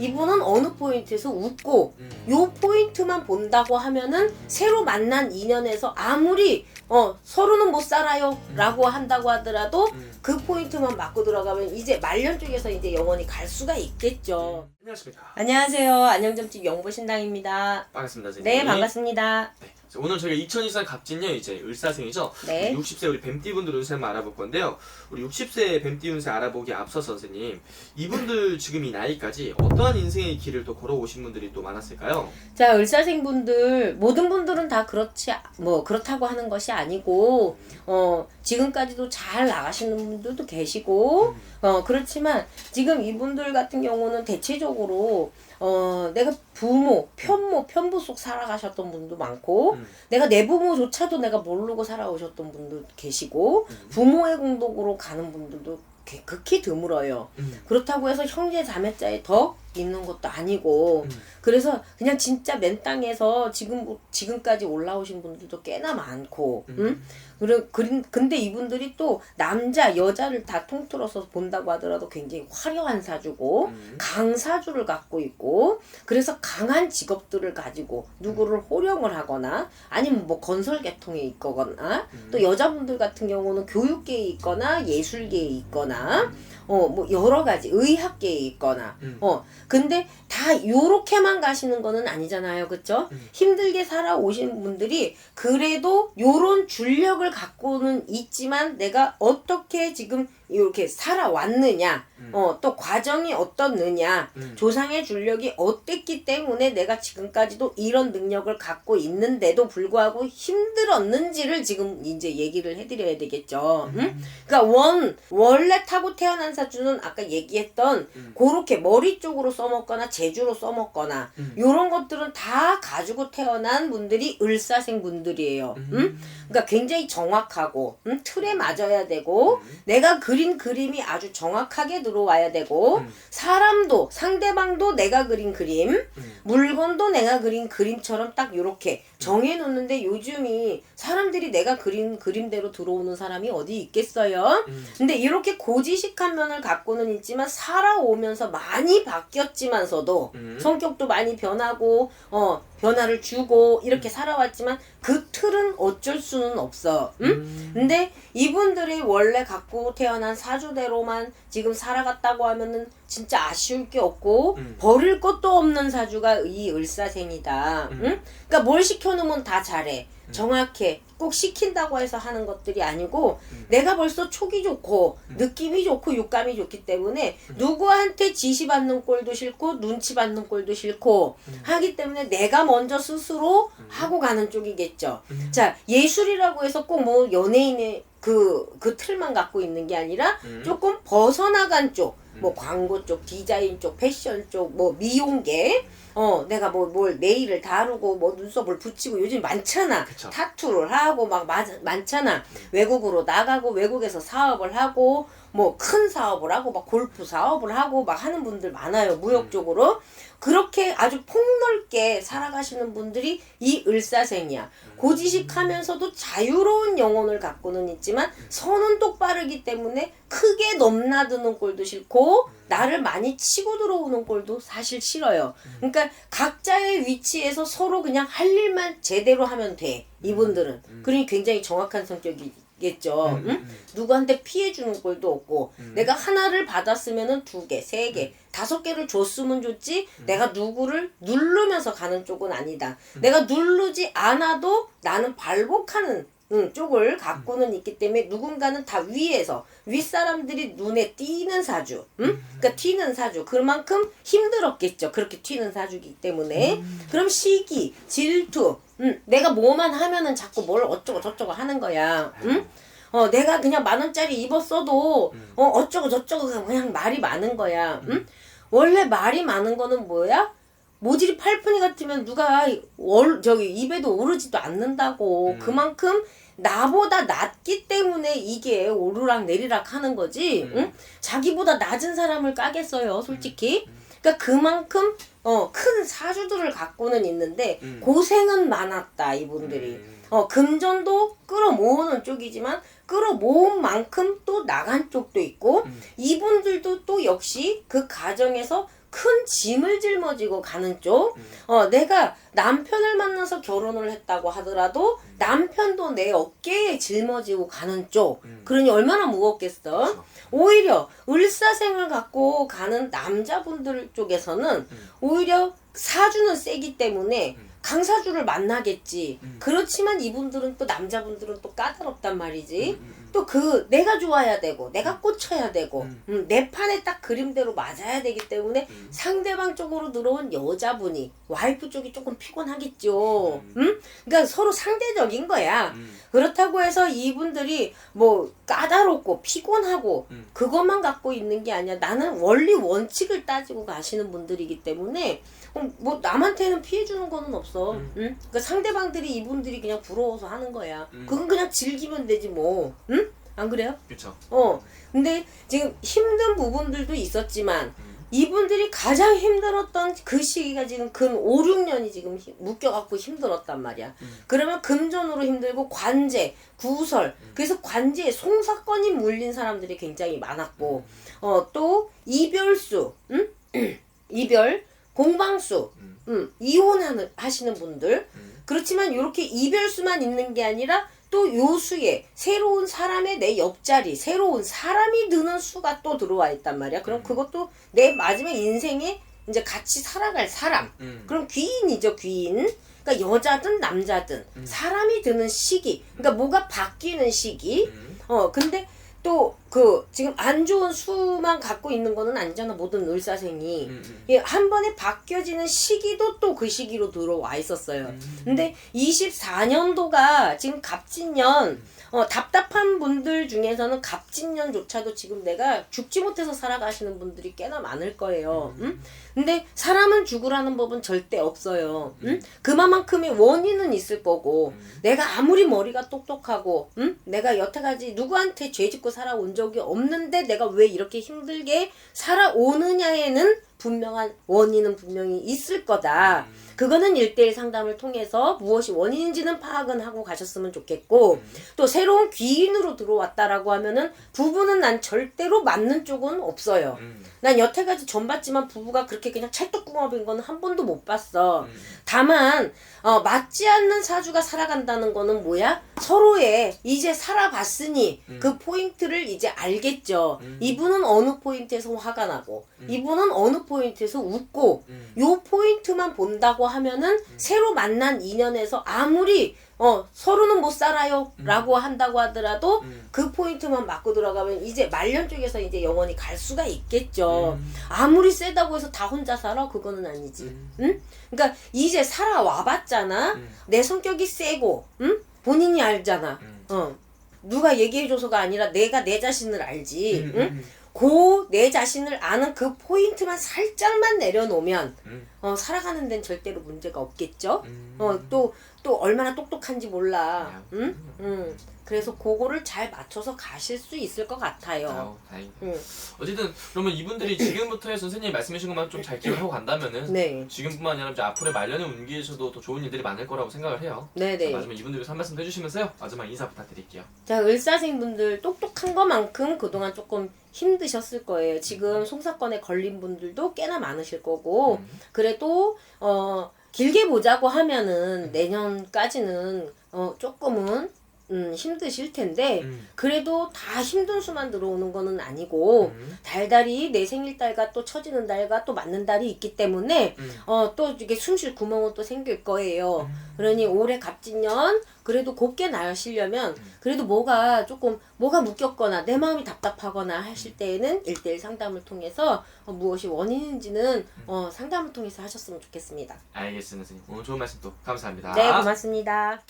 이분은 어느 포인트에서 웃고 음. 요 포인트만 본다고 하면은 새로 만난 인연에서 아무리 어 서로는 못 살아요라고 한다고 하더라도 음. 그 포인트만 맞고 들어가면 이제 말년 쪽에서 이제 영원히 갈 수가 있겠죠. 안녕하십니까. 안녕하세요. 안녕점집 영보신당입니다. 반갑습니다. 선생님. 네 반갑습니다. 네. 자, 오늘 저희가 2024 갑진년 이제 을사생이죠. 네. 60세 우리 뱀띠분들 운세 한번 알아볼 건데요. 우리 60세 뱀띠 운세 알아보기 앞서서 선생님, 이분들 지금 이 나이까지 어떠한 인생의 길을 또 걸어오신 분들이 또 많았을까요? 자 을사생 분들 모든 분들은 다 그렇지 뭐 그렇다고 하는 것이 아니고 어 지금까지도 잘 나가시는 분들도 계시고 어 그렇지만 지금 이분들 같은 경우는 대체적으로 어 내가 부모 편모 편부 속 살아가셨던 분도 많고 음. 내가 내 부모조차도 내가 모르고 살아오셨던 분도 계시고 음. 부모의 공덕으로 가는 분들도 개- 극히 드물어요. 음. 그렇다고 해서 형제 자매자에 더 있는 것도 아니고 음. 그래서 그냥 진짜 맨 땅에서 지금 지금까지 올라오신 분들도 꽤나 많고 응? 음. 그래 그린 근데 이분들이 또 남자 여자를 다 통틀어서 본다고 하더라도 굉장히 화려한 사주고 음. 강 사주를 갖고 있고 그래서 강한 직업들을 가지고 누구를 호령을 하거나 아니면 뭐 건설 계통에 있거나 음. 또 여자분들 같은 경우는 교육계에 있거나 예술계에 있거나 어 뭐 여러 가지 의학계에 있거나 음. 어 근데 다 요렇게만 가시는 거는 아니잖아요 그쵸 음. 힘들게 살아오신 분들이 그래도 요런 줄력을 갖고는 있지만 내가 어떻게 지금 이렇게 살아왔느냐 음. 어 또 과정이 어떻느냐 음. 조상의 줄력이 어땠기 때문에 내가 지금까지도 이런 능력을 갖고 있는데도 불구하고 힘들었는지를 지금 이제 얘기를 해드려야 되겠죠. 응? 음. 그러니까 원 원래 타고 태어난 사주는 아까 얘기했던 음. 그렇게 머리 쪽으로 써먹거나 재주로 써먹거나 음. 요런 것들은 다 가지고 태어난 분들이 을사생 분들이에요. 응? 그러니까 굉장히 정확하고 응? 틀에 맞아야 되고 음. 내가 그린 그림이 아주 정확하게 들어와야 되고 음. 사람도 상대방도 내가 그린 그림 음. 물건도 내가 그린 그림처럼 딱 요렇게 정해 놓는데 요즘이 사람들이 내가 그린 그림대로 들어오는 사람이 어디 있겠어요? 음. 근데 이렇게 고지식한 면을 갖고는 있지만 살아오면서 많이 바뀌었지만서도 음. 성격도 많이 변하고 어 변화를 주고 이렇게 살아왔지만 그 틀은 어쩔 수는 없어. 응? 음. 근데 이분들이 원래 갖고 태어난 사주대로만 지금 살아갔다고 하면은 진짜 아쉬울 게 없고 음. 버릴 것도 없는 사주가 이 을사생이다. 음. 응? 그러니까 뭘 시켜놓으면 다 잘해. 정확해. 꼭 시킨다고 해서 하는 것들이 아니고 음. 내가 벌써 촉이 좋고 음. 느낌이 좋고 육감이 좋기 때문에 누구한테 지시 받는 꼴도 싫고 눈치 받는 꼴도 싫고 음. 하기 때문에 내가 먼저 스스로 음. 하고 가는 쪽이겠죠. 음. 자 예술이라고 해서 꼭 뭐 연예인의 그, 그 틀만 갖고 있는 게 아니라 음. 조금 벗어나간 쪽, 뭐 음. 광고 쪽, 디자인 쪽, 패션 쪽, 뭐 미용계, 어, 내가 뭐, 뭘 네일을 다루고, 뭐 눈썹을 붙이고, 요즘 많잖아. 그쵸. 타투를 하고, 막, 마, 많잖아. 외국으로 나가고, 외국에서 사업을 하고, 뭐, 큰 사업을 하고, 막 골프 사업을 하고, 막 하는 분들 많아요. 무역 음. 쪽으로. 그렇게 아주 폭넓게 살아가시는 분들이 이 을사생이야. 고지식하면서도 자유로운 영혼을 갖고는 있지만 선은 똑바르기 때문에 크게 넘나드는 꼴도 싫고 나를 많이 치고 들어오는 꼴도 사실 싫어요. 그러니까 각자의 위치에서 서로 그냥 할 일만 제대로 하면 돼. 이분들은. 음. 그러니 굉장히 정확한 성격이 겠죠. 음. 응? 음. 누구한테 피해 주는 꼴도 없고 음. 내가 하나를 받았으면은 두 개, 세 개, 다섯 개를 줬으면 좋지 내가 누구를 누르면서 가는 쪽은 아니다. 내가 누르지 않아도 나는 발복하는 응, 쪽을 갖고는 있기 때문에 누군가는 다 위에서 윗사람들이 눈에 띄는 사주 응? 그러니까 튀는 사주 그만큼 힘들었겠죠 그렇게 튀는 사주기 때문에 그럼 시기 질투 응, 내가 뭐만 하면은 자꾸 뭘 어쩌고 저쩌고 하는 거야 응? 어, 내가 그냥 만 원짜리 입었어도 음. 어, 어쩌고 저쩌고 그냥 말이 많은 거야 응? 원래 말이 많은 거는 뭐야? 모질이 팔푼이 같으면 누가 월 저기 입에도 오르지도 않는다고 음. 그만큼 나보다 낮기 때문에 이게 오르락 내리락 하는 거지 음. 응? 자기보다 낮은 사람을 까겠어요 솔직히 그러니까 그만큼 어, 큰 사주들을 갖고는 있는데 음. 고생은 많았다 이분들이 음. 어, 금전도 끌어모으는 쪽이지만 끌어모은 만큼 또 나간 쪽도 있고 음. 이분들도 또 역시 그 가정에서 큰 짐을 짊어지고 가는 쪽, 음. 어, 내가 남편을 만나서 결혼을 했다고 하더라도 남편도 내 어깨에 짊어지고 가는 쪽, 음. 그러니 얼마나 무겁겠어? 그렇죠. 오히려 을사생을 갖고 가는 남자분들 쪽에서는 음. 오히려 사주는 세기 때문에 음. 강사주를 만나겠지. 음. 그렇지만 이분들은 또 남자분들은 또 까다롭단 말이지. 음, 음, 음. 또 그 내가 좋아야 되고 내가 꽂혀야 되고 음. 음, 내 판에 딱 그림대로 맞아야 되기 때문에 음. 상대방 쪽으로 들어온 여자분이 와이프 쪽이 조금 피곤하겠죠. 음. 음? 그러니까 서로 상대적인 거야. 음. 그렇다고 해서 이분들이 뭐 까다롭고 피곤하고 음. 그것만 갖고 있는 게 아니야. 나는 원리 원칙을 따지고 가시는 분들이기 때문에 어, 뭐 남한테는 피해 주는 거는 없어. 음. 응? 그러니까 상대방들이 이분들이 그냥 부러워서 하는 거야. 음. 그건 그냥 즐기면 되지 뭐. 응? 안 그래요? 그렇죠. 어. 근데 지금 힘든 부분들도 있었지만 음. 이분들이 가장 힘들었던 그 시기가 지금 근 5, 6년이 지금 힘- 묶여갖고 힘들었단 말이야. 음. 그러면 금전으로 힘들고 관제, 구설, 그래서 관제에 송사건이 물린 사람들이 굉장히 많았고, 어, 또 이별수, 응? 이별, 공방수, 음. 음, 이혼하는, 하시는 분들. 음. 그렇지만 이렇게 이별수만 있는 게 아니라 또 요수에 새로운 사람의 내 옆자리, 새로운 사람이 드는 수가 또 들어와 있단 말이야. 그럼 음. 그것도 내 마지막 인생에 이제 같이 살아갈 사람. 음. 그럼 귀인이죠, 귀인. 그러니까 여자든 남자든 음. 사람이 드는 시기. 그러니까 뭐가 바뀌는 시기. 음. 어, 근데 또 그 지금 안 좋은 수만 갖고 있는 거는 아니잖아, 모든 을사생이. 음. 음. 예, 한 번에 바뀌어지는 시기도 또 그 시기로 들어와 있었어요. 음. 근데 24년도가 지금 갑진년 어, 답답한 분들 중에서는 갑진년조차도 지금 내가 죽지 못해서 살아가시는 분들이 꽤나 많을 거예요. 음? 근데 사람은 죽으라는 법은 절대 없어요. 음? 그만큼의 원인은 있을 거고 음. 내가 아무리 머리가 똑똑하고 음? 내가 여태까지 누구한테 죄짓고 살아온 적이 없는데 내가 왜 이렇게 힘들게 살아오느냐에는 분명한 원인은 분명히 있을 거다. 음. 그거는 일대일 상담을 통해서 무엇이 원인인지는 파악은 하고 가셨으면 좋겠고 음. 또 새로운 귀인으로 들어왔다라고 하면은 부부는 난 절대로 맞는 쪽은 없어요. 음. 난 여태까지 전 봤지만 부부가 그렇게 그냥 찰떡궁합인 거는 한 번도 못 봤어. 음. 다만 어, 맞지 않는 사주가 살아간다는 거는 뭐야? 서로의 이제 살아봤으니 음. 그 포인트를 이제 알겠죠. 음. 이분은 어느 포인트에서 화가 나고 음. 이분은 어느 포인트에서 웃고 음. 요 포인트만 본다고 하면은 새로 만난 인연에서 아무리 어 서로는 못 살아요라고 한다고 하더라도 음. 그 포인트만 맞고 들어가면 이제 말년 쪽에서 이제 영원히 갈 수가 있겠죠. 음. 아무리 세다고 해서 다 혼자 살아 그거는 아니지. 음. 응? 그러니까 이제 살아와 봤잖아. 음. 내 성격이 세고, 응? 본인이 알잖아. 음. 어. 누가 얘기해줘서가 아니라 내가 내 자신을 알지. 음. 응? 음. 그내 자신을 아는 그 포인트만 살짝만 내려놓으면 음. 어, 살아가는 데는 절대로 문제가 없겠죠. 음. 어, 또, 또 얼마나 똑똑한지 몰라. 야. 응? 응. 그래서 그거를 잘 맞춰서 가실 수 있을 것 같아요. 아우, 다행이다. 응. 어쨌든 그러면 이분들이 지금부터 선생님이 말씀해주신 것만 좀 잘 기억하고 간다면은 네. 지금뿐만 아니라 이제 앞으로의 말년의 운기에서도 더 좋은 일들이 많을 거라고 생각을 해요. 네네. 마지막 이분들 위해서 한 말씀 해주시면서요. 마지막 인사 부탁드릴게요. 자, 을사생분들 똑똑한 것만큼 그동안 조금 힘드셨을 거예요. 지금 송사건에 걸린 분들도 꽤나 많으실 거고, 음. 그래도, 어, 길게 보자고 하면은 내년까지는, 어, 조금은, 음, 힘드실 텐데, 음. 그래도 다 힘든 수만 들어오는 거는 아니고, 음. 달달이 내 생일달과 또 처지는 달과 또 맞는 달이 있기 때문에, 음. 어, 또 이게 숨쉴 구멍은 또 생길 거예요. 그러니 올해 갑진년 그래도 곱게 나시려면 그래도 뭐가 조금 뭐가 묶였거나 내 마음이 답답하거나 하실 때에는 일대일 상담을 통해서 어, 무엇이 원인인지는 어, 상담을 통해서 하셨으면 좋겠습니다. 알겠습니다, 선생님. 오늘 좋은 말씀 또 감사합니다. 네, 고맙습니다.